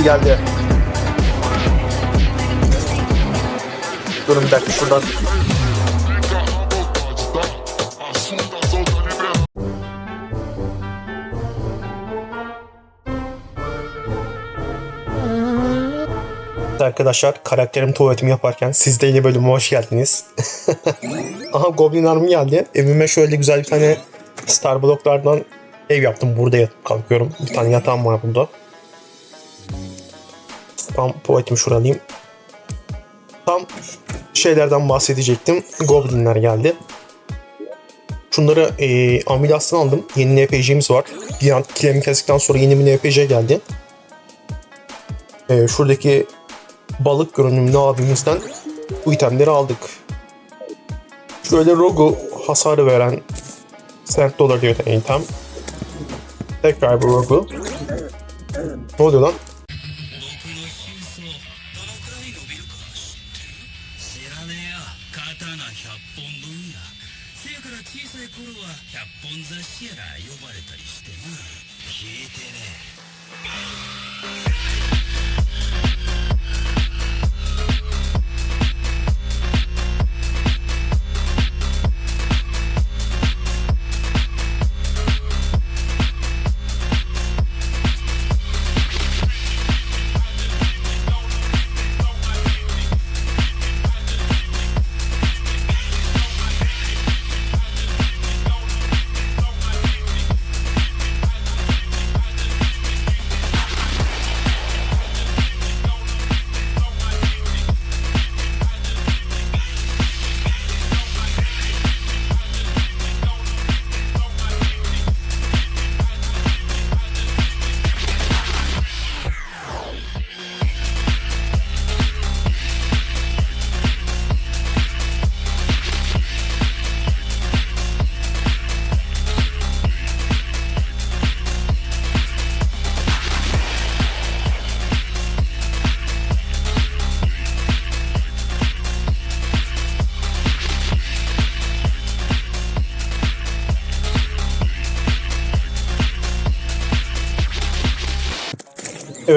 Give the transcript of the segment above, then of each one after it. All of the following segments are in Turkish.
ulti geldi. Durun bir dakika şuradan. Arkadaşlar karakterim tuvaletimi yaparken siz de yeni bölüme hoş geldiniz. Aha Goblin Army geldi. Evime şöyle güzel bir tane Star Block'lardan ev yaptım. Burada yatıp kalkıyorum. Bir tane yatağım var burada. Tam tuvaletimi şuralayayım. Tam şeylerden bahsedecektim. Goblinler geldi. Şunları e, Amilas'tan aldım. Yeni NPC'miz var. Bir an kilemi kestikten sonra yeni bir NPC geldi. E, şuradaki balık görünümlü abimizden bu itemleri aldık. Şöyle Rogu hasarı veren Cent dolar diyor item. Tekrar bir Rogu. Ne oluyor lan?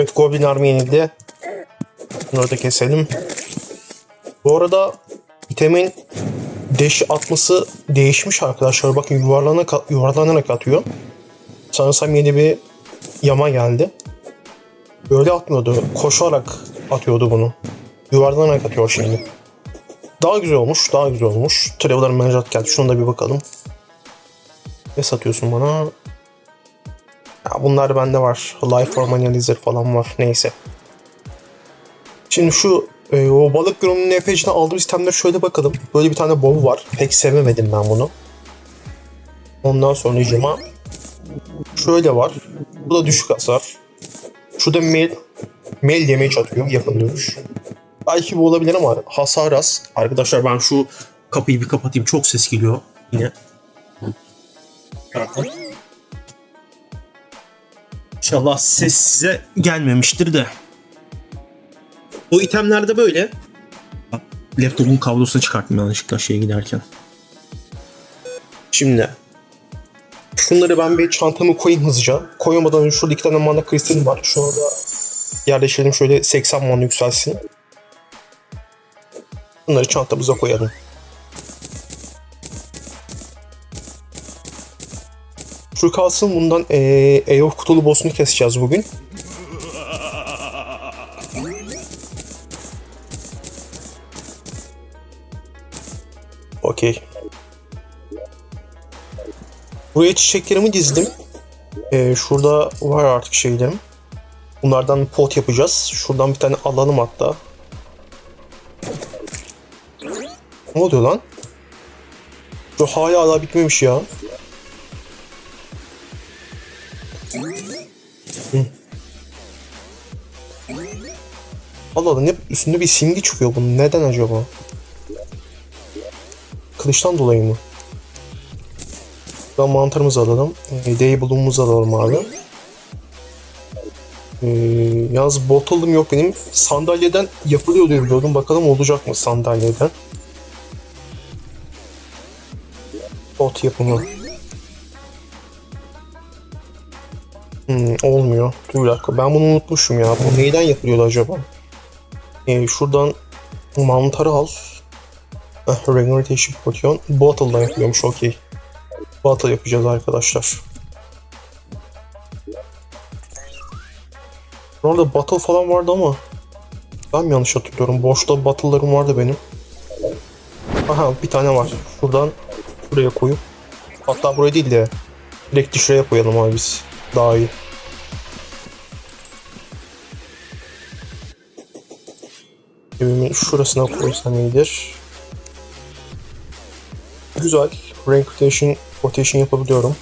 Evet Goblin Army yenildi. Bunları da keselim. Bu arada itemin deş atması değişmiş arkadaşlar. Bakın yuvarlanarak, yuvarlanarak atıyor. Sanırsam yeni bir yama geldi. Böyle atmıyordu. Koşarak atıyordu bunu. Yuvarlanarak atıyor şimdi. Daha güzel olmuş. Daha güzel olmuş. Traveler Manjat geldi. Şuna da bir bakalım. Ne satıyorsun bana? Ya bunlar bende var. Lifeform Analyzer falan var. Neyse. Şimdi şu e, o balık grubunun NPC'den aldığımız itemlere şöyle bakalım. Böyle bir tane bow var. Pek sevemedim ben bunu. Ondan sonra cima şöyle var. Bu da düşük hasar. Şu da mail, mail damage atıyor. Yakın dövüş. Belki bu olabilir ama hasar az. Arkadaşlar ben şu kapıyı bir kapatayım. Çok ses geliyor yine. Pardon. İnşallah ses size gelmemiştir de. O itemlerde böyle. Laptopun kablosunu çıkarttım yanlışlıkla şeye giderken. Şimdi. Şunları ben bir çantama koyayım hızlıca. Koyamadan önce şurada iki tane mana kristalim var. Şuna da yerleştirelim şöyle 80 mana yükselsin. Bunları çantamıza koyalım. Şu kalsın bundan eee Eof kutulu boss'unu keseceğiz bugün. Okey. Buraya çiçeklerimi dizdim. Eee, şurada var artık şeylerim. Bunlardan pot yapacağız. Şuradan bir tane alalım hatta. Ne oluyor lan? Şu hala hala bitmemiş ya. Allah Allah ne üstünde bir simge çıkıyor bunun. Neden acaba? Kılıçtan dolayı mı? Buradan mantarımızı alalım. E, Dable'umuzu alalım abi. E, yalnız bottle'ım yok benim. Sandalyeden yapılıyor diye biliyordum. Bakalım olacak mı sandalyeden? Bot yapımı. Hmm, olmuyor. Dur bir dakika ben bunu unutmuşum ya. Bu neyden yapılıyordu acaba? Ee, şuradan mantarı al. Eh, regeneration potion. Bottle'dan yapılıyormuş okey. Bottle yapacağız arkadaşlar. Orada bottle falan vardı ama ben mi yanlış hatırlıyorum? Boşta bottle'larım vardı benim. Aha bir tane var. Şuradan buraya koyup hatta buraya değil de direkt şuraya koyalım abi biz. Daha iyi. Evimin şurasına koysam iyidir. Güzel. Rank rotation, rotation yapabiliyorum.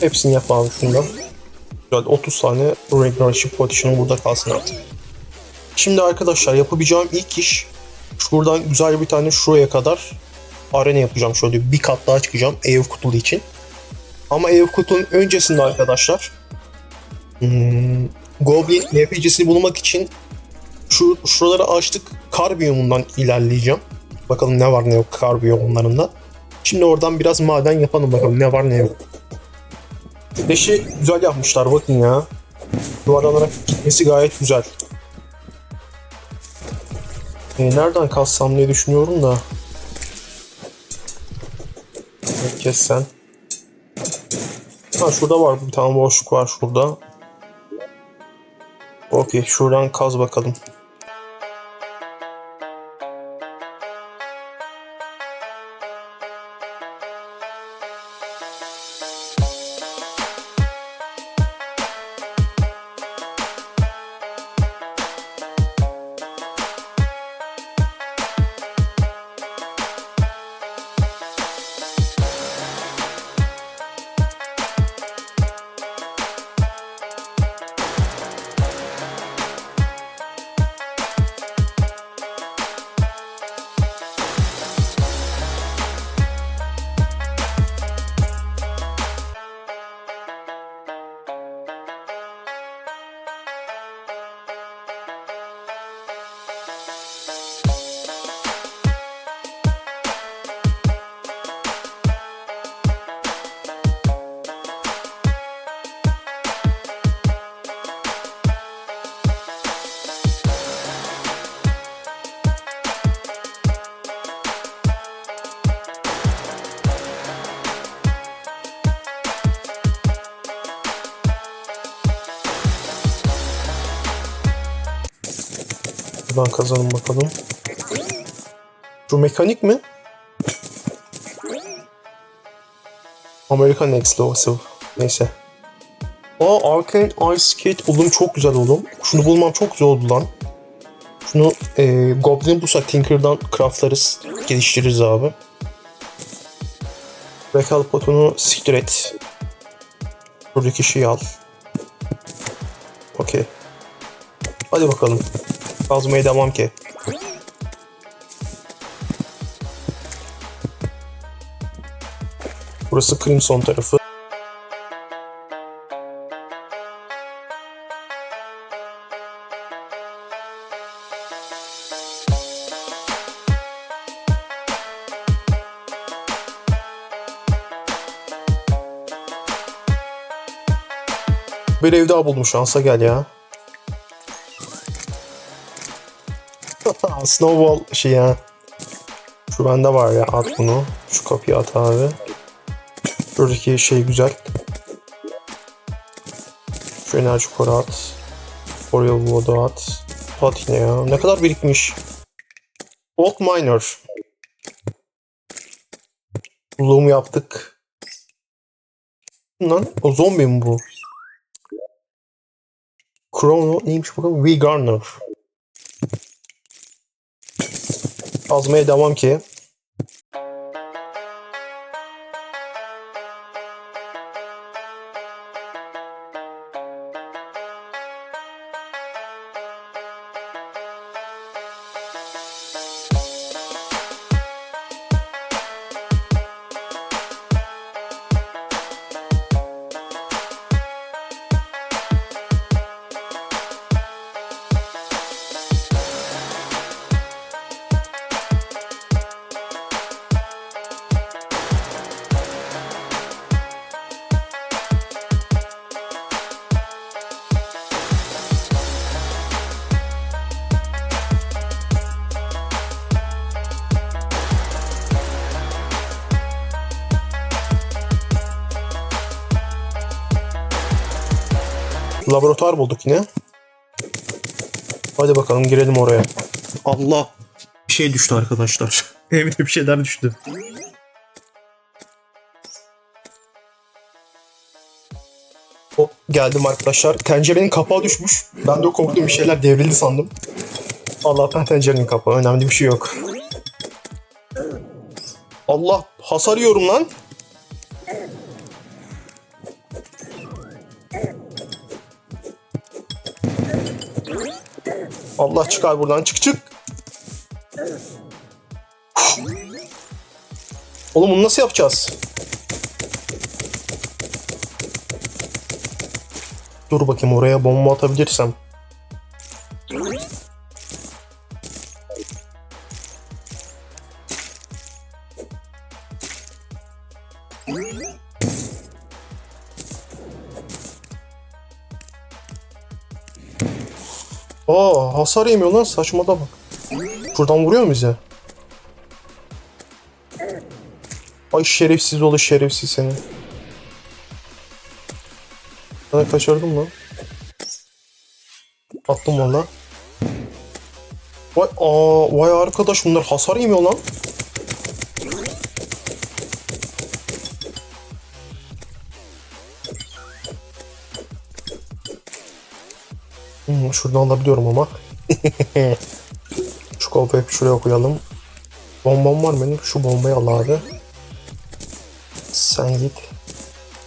Hepsini yap abi. Güzel 30 tane rank rotation rotation'ım burada kalsın artık. Şimdi arkadaşlar yapabileceğim ilk iş şuradan güzel bir tane şuraya kadar arena yapacağım. Şöyle bir kat daha çıkacağım ev kutulu için. Ama ev kutunun öncesinde arkadaşlar hmm, Goblin NPC'sini bulmak için şu şuraları açtık. Kar biyomundan ilerleyeceğim. Bakalım ne var ne yok kar biyomunlarında. Şimdi oradan biraz maden yapalım bakalım ne var ne yok. Deşi güzel yapmışlar bakın ya. Duvarlanarak gitmesi gayet güzel. E, nereden kalsam diye düşünüyorum da. Evet, Kes sen. Ha şurada var bir tane boşluk var şurada. Okey şuradan kaz bakalım. Buradan kazalım bakalım. Şu mekanik mi? American Explosive. Neyse. Aa Arcane Ice Skate buldum çok güzel oğlum. Şunu bulmam çok güzel oldu lan. Şunu e, Goblin bulsak Tinker'dan craftlarız. Geliştiririz abi. Rekal potunu siktir et. Buradaki şeyi al. Okey. Hadi bakalım. Kazmaya devam ki. Burası Crimson tarafı. Bir ev daha buldum şansa gel ya. Snowball şey ya. Şu bende var ya at bunu. Şu kapıyı at abi. Şuradaki şey güzel. Şu enerji koru at. Oreo Wood'u at. At yine ya. Ne kadar birikmiş. Old Miner. Buluğumu yaptık. Lan o zombi mi bu? Chrono neymiş bakalım? V Garner. Kazmaya devam ki. Laboratuvar bulduk yine. Hadi bakalım girelim oraya. Allah. Bir şey düştü arkadaşlar. Evde bir şeyler düştü. O geldim arkadaşlar. Tencerenin kapağı düşmüş. Ben de korktum bir şeyler devrildi sandım. Allah'tan tencerenin kapağı. Önemli bir şey yok. Allah hasar yiyorum lan. Allah çıkar buradan çık çık. Oğlum bunu nasıl yapacağız? Dur bakayım oraya bomba atabilirsem. Hasar yemiyor lan saçmada bak. Şuradan vuruyor mu bize? Ay şerefsiz oğlu şerefsiz seni. Ben kaçırdım lan. Attım valla. Vay aa vay arkadaş bunlar hasar yemiyor lan. Hmm, şuradan alabiliyorum ama. Şu kafayı şuraya koyalım. Bombam var benim. Şu bombayı al abi. Sen git.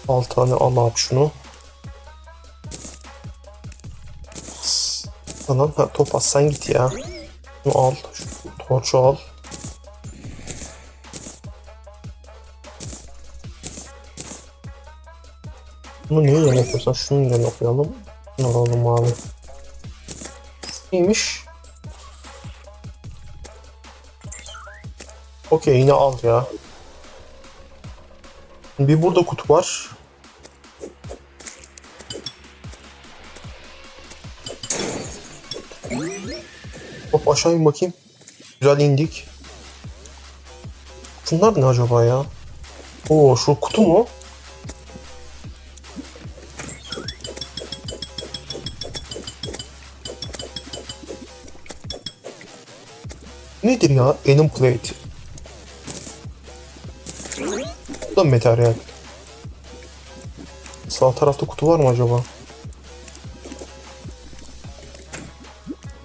Al tane al abi şunu. Tamam ha, Topaz sen git ya. Bunu al. Şu torçu al. Bunu neyin yerine koysan şunun yerine koyalım. Bunu alalım abi. Neymiş? Okey yine al ya. Bir burada kutu var. Hop aşağı in bakayım. Güzel indik. Şunlar ne acaba ya? Oo şu kutu mu? Nedir ya? Enim plate. Bu da materyal. Sağ tarafta kutu var mı acaba?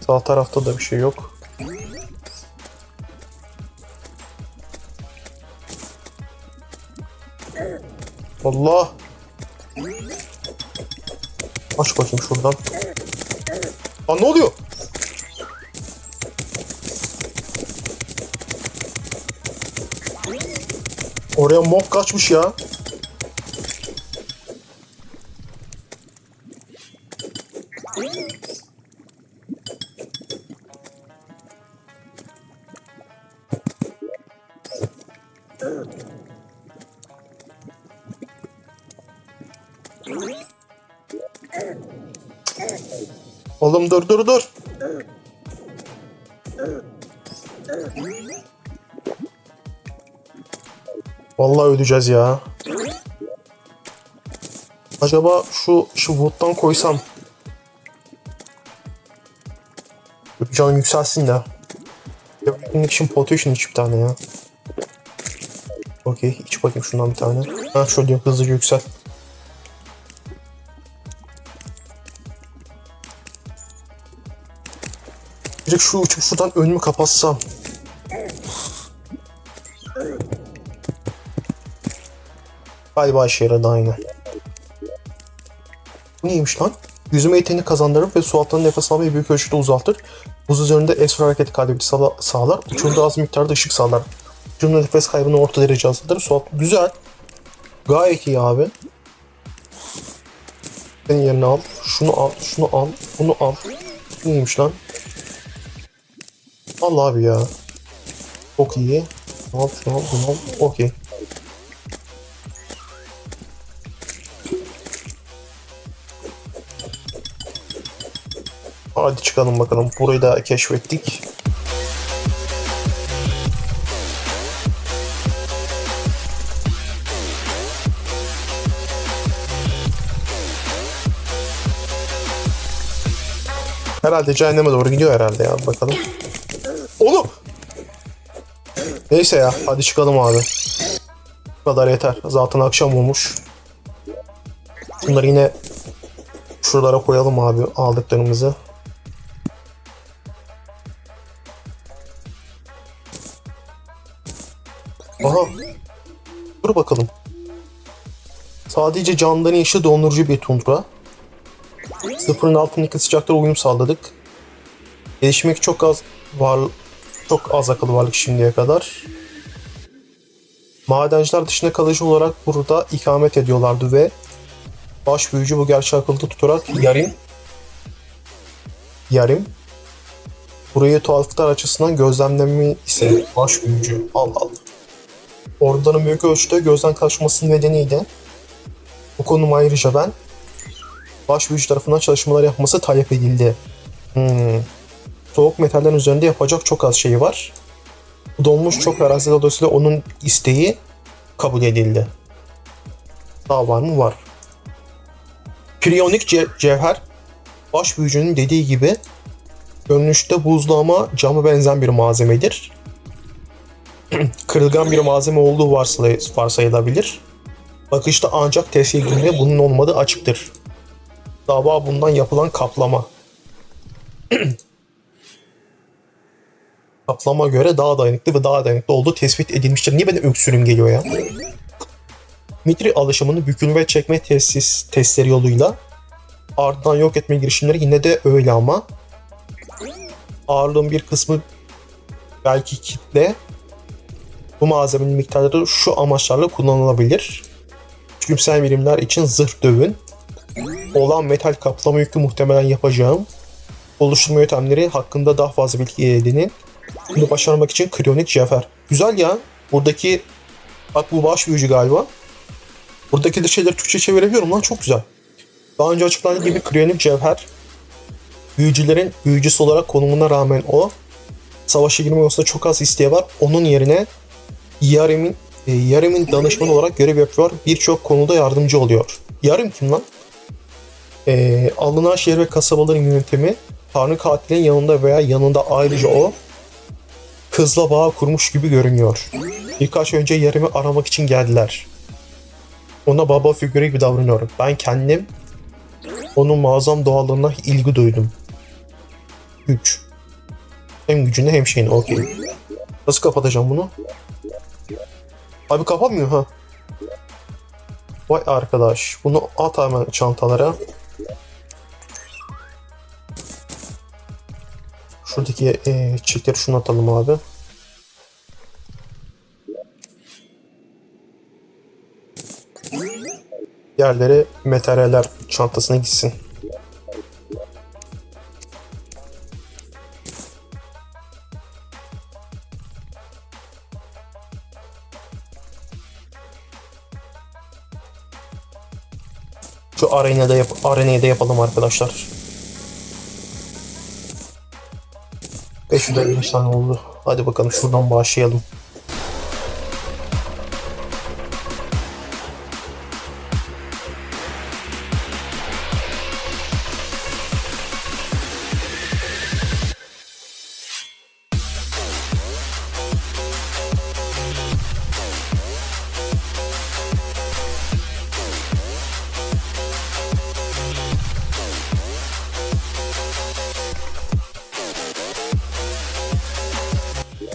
Sağ tarafta da bir şey yok. Allah! Aç bakayım şuradan. Aa ne oluyor? Oraya mob kaçmış ya. Oğlum dur dur dur. Vallahi öleceğiz ya. Acaba şu şu wood'dan koysam. Can yükselsin de. Yapmak için potion iç bir tane ya. Okey iç bakayım şundan bir tane. Ha şöyle hızlıca yüksel. Direkt şu uçup şuradan önümü kapatsam. Galiba işe yaradı aynı. Bu neymiş lan? Yüzme yeteneğini kazandırır ve su altında nefes almayı büyük ölçüde uzaltır. Buz üzerinde esrar hareket kabiliyeti sağla- sağlar. Uçurumda az miktarda ışık sağlar. Uçurumda nefes kaybını orta derece azaltır. Su altı güzel. Gayet iyi abi. Senin yerine al. Şunu al. Şunu al. Bunu al. Neymiş lan? Al abi ya. Çok iyi. Al şunu al. Al. Okey. Hadi çıkalım bakalım. Burayı da keşfettik. Herhalde cehenneme doğru gidiyor herhalde ya. Bakalım. Oğlum! Neyse ya. Hadi çıkalım abi. Bu kadar yeter. Zaten akşam olmuş. Bunları yine şuralara koyalım abi aldıklarımızı. Sadece candan işi dondurucu bir tundra. Sıfırın altındaki sıcaklara uyum sağladık. Gelişmek çok az var çok az akıllı varlık şimdiye kadar. Madenciler dışında kalıcı olarak burada ikamet ediyorlardı ve baş büyücü bu gerçeği akılda tutarak Yarim Yarim burayı tuhaflıklar açısından gözlemlemi ise baş büyücü Allah Allah. Orduların büyük ölçüde gözden kaçmasının nedeniyle bu konum ayrıca ben baş büyücü tarafından çalışmalar yapması talep edildi. Hmm. Soğuk metallerin üzerinde yapacak çok az şey var. Donmuş çok arazi dolayısıyla onun isteği kabul edildi. Daha var mı? Var. Priyonik ce- cevher baş büyücünün dediği gibi görünüşte buzlu ama cama benzeyen bir malzemedir. Kırılgan bir malzeme olduğu varsay- varsayılabilir. Bakışta ancak tesirinde bunun olmadığı açıktır. Dava bundan yapılan kaplama. kaplama göre daha dayanıklı ve daha dayanıklı olduğu tespit edilmiştir. Niye benim öksürüm geliyor ya? Mitri alışımını bükülme çekme tesis testleri yoluyla ardından yok etme girişimleri yine de öyle ama ağırlığın bir kısmı belki kitle bu malzemenin miktarları şu amaçlarla kullanılabilir. Tümsel birimler için zırh dövün. Olan metal kaplama yükü muhtemelen yapacağım. Oluşturma yöntemleri hakkında daha fazla bilgi edinin. Bunu başarmak için kriyonik cevher. Güzel ya. Buradaki bak bu baş büyücü galiba. Buradaki de şeyleri Türkçe çevirebiliyorum lan çok güzel. Daha önce açıklandığı gibi kriyonik cevher büyücülerin büyücüsü olarak konumuna rağmen o savaşa girme konusunda çok az isteği var. Onun yerine Yarem'in e, Yarem'in danışmanı olarak görev yapıyor. Birçok konuda yardımcı oluyor. Yarem kim lan? E, alınan şehir ve kasabaların yönetimi Tanrı katilin yanında veya yanında ayrıca o kızla bağ kurmuş gibi görünüyor. Birkaç önce Yarem'i aramak için geldiler. Ona baba figürü gibi davranıyorum. Ben kendim onun muazzam doğallığına ilgi duydum. Güç. Hem gücüne hem şeyine okey. Nasıl kapatacağım bunu? Abi kapatmıyor ha. Vay arkadaş. Bunu at hemen çantalara. Şuradaki e, çiçekleri şunu atalım abi. Diğerleri materyaller çantasına gitsin. Şu arenada yap arenayı da yapalım arkadaşlar. 555 tane oldu. Hadi bakalım şuradan başlayalım.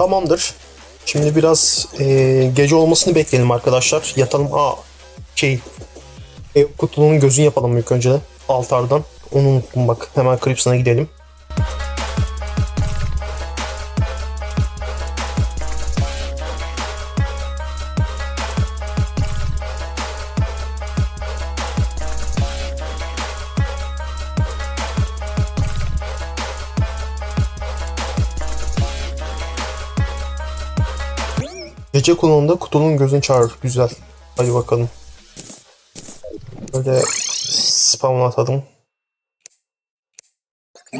Tamamdır. Şimdi biraz eee, gece olmasını bekleyelim arkadaşlar. Yatalım. Aa şey ev kutunun gözünü yapalım ilk önce. Altardan. Onu unuttum bak. Hemen Cripson'a gidelim. Gece konumunda kutunun gözünü çağır. Güzel. Hadi bakalım. Böyle spam atalım.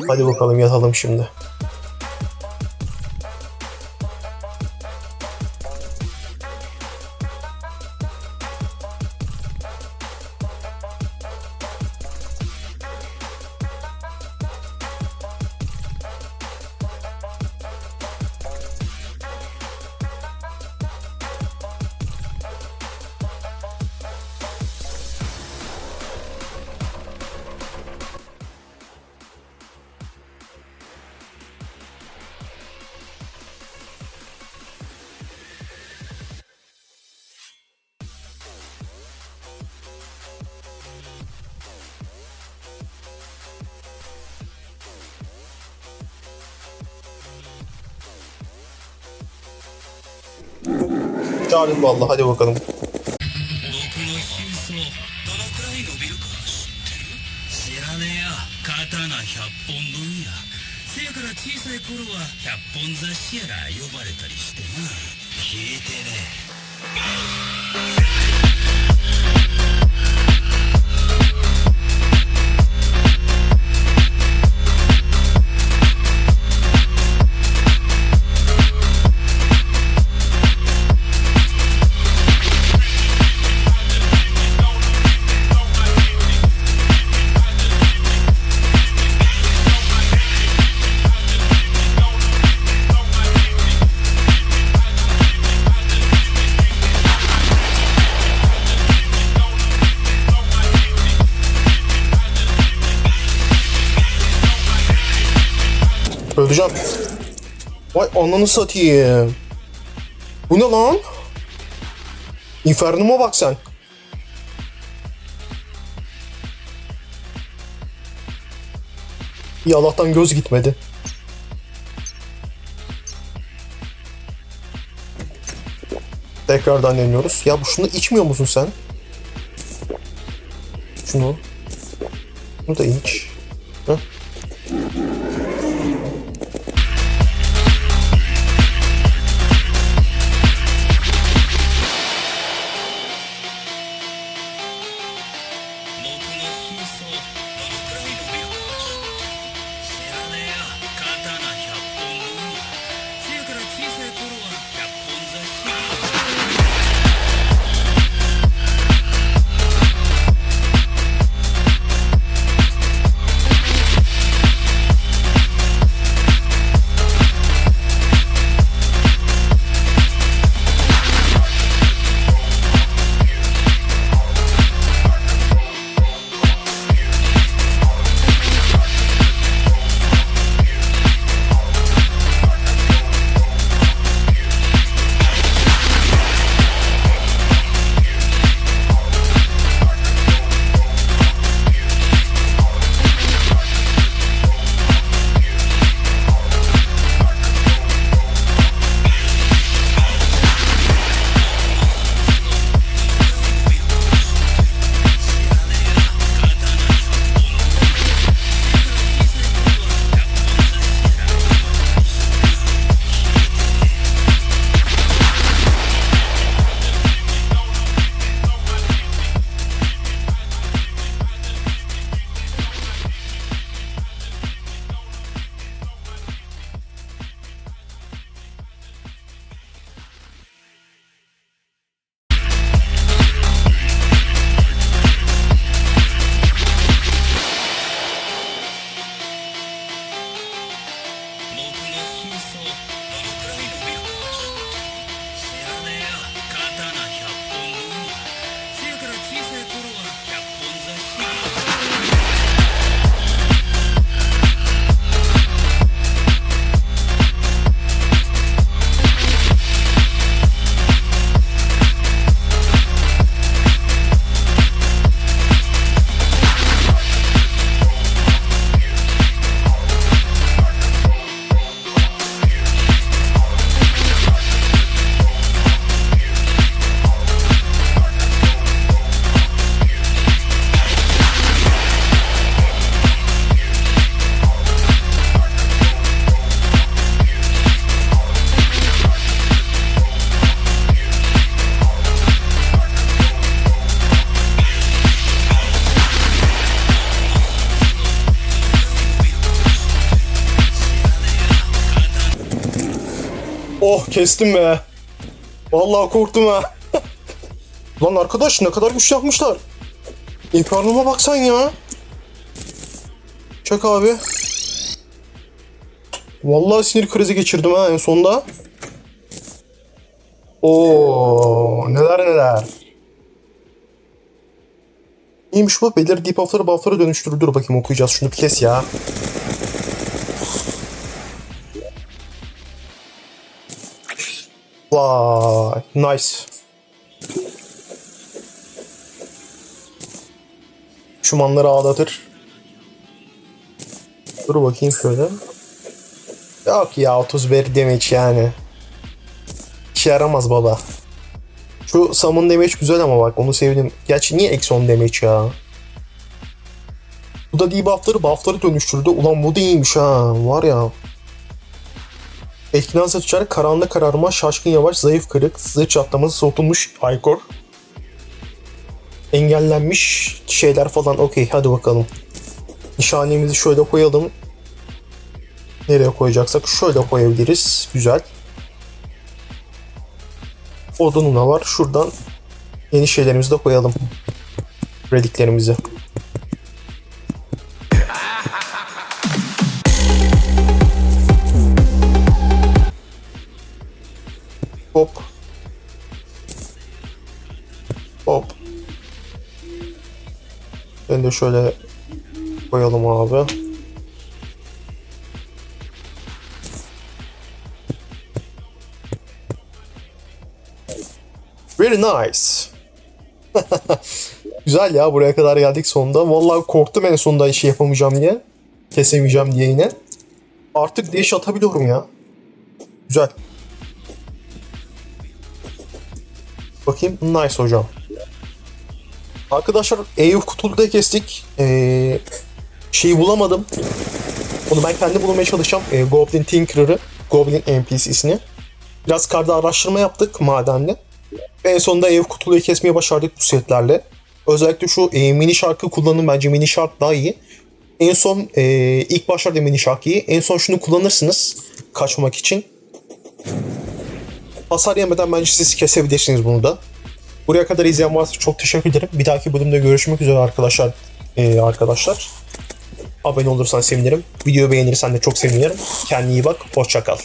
Hadi bakalım yatalım şimdi. Başardık vallahi hadi bakalım. Öleceğim. Vay ananı satayım. Bu ne lan? İnfernuma bak sen. İyi Allah'tan göz gitmedi. Tekrardan deniyoruz. Ya bu şunu içmiyor musun sen? Şunu. Bunu da iç. Kestim be. Vallahi korktum ha. Lan arkadaş ne kadar güç yapmışlar. İnfernuma baksan ya. Çak abi. Vallahi sinir krizi geçirdim ha en sonda. Oo neler neler. İyiymiş bu. Belirli debuffları buff'lara dönüştürür. Dur bakayım okuyacağız. Şunu bir kes ya. Vay, nice. Düşmanları ağlatır. Dur bakayım şöyle. Yok ya 31 damage yani. İşe yaramaz baba. Şu summon damage güzel ama bak onu sevdim. Gerçi niye eksi 10 damage ya? Bu da debuffları buffları dönüştürdü. Ulan bu da iyiymiş ha. Var ya. Etkin hasar uçarak karanlık kararma, şaşkın yavaş, zayıf kırık, zırh çatlaması, soğutulmuş Aykor. Engellenmiş şeyler falan. Okey hadi bakalım. Nişanemizi şöyle koyalım. Nereye koyacaksak şöyle koyabiliriz. Güzel. Odununa var. Şuradan yeni şeylerimizi de koyalım. Rediklerimizi. De şöyle koyalım abi. Very nice. Güzel ya buraya kadar geldik sonunda. Vallahi korktum en sonunda işi yapamayacağım diye. Kesemeyeceğim diye yine. Artık değiş atabiliyorum ya. Güzel. Bakayım. Nice hocam. Arkadaşlar Eyüp kutulu da kestik. Ee, şeyi bulamadım. Onu ben kendi bulmaya çalışacağım. Ee, Goblin Tinkerer'ı. Goblin NPC'sini. Biraz karda araştırma yaptık madenle. Ve en sonunda ev kutuluyu kesmeyi başardık bu setlerle. Özellikle şu e, mini şarkı kullanın bence mini şark daha iyi. En son e, ilk başlarda mini şark iyi. En son şunu kullanırsınız kaçmak için. Hasar yemeden bence siz kesebilirsiniz bunu da. Buraya kadar izleyen varsa çok teşekkür ederim. Bir dahaki bölümde görüşmek üzere arkadaşlar. E, arkadaşlar. Abone olursan sevinirim. Videoyu beğenirsen de çok sevinirim. Kendine iyi bak. Hoşça kal.